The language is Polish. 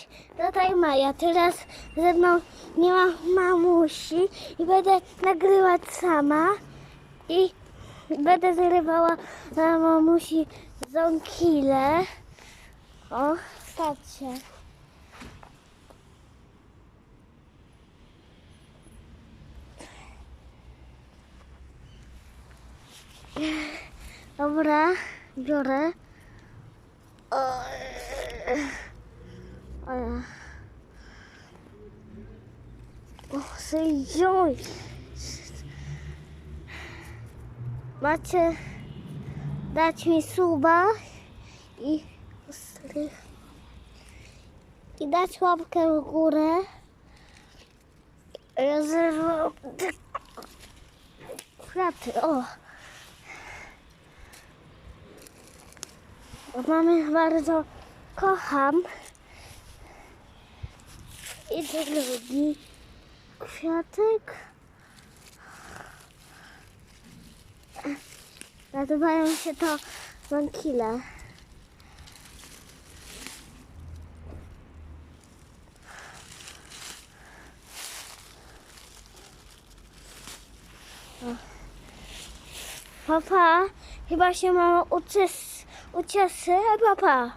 Cześć, tutaj Maja. Teraz ze mną nie ma mamusi i będę nagrywać sama i będę zrywała na mamusi zonkile. O, patrzcie. Dobra, biorę. O, sędzioj. Macie dać mi suba i i dać łapkę w górę. Ja zerwam te kwiaty. O. Mamy bardzo kocham. I drugi kwiatek. Nazywają się to wankile. Papa, chyba się mam uczes, uciesy, papa.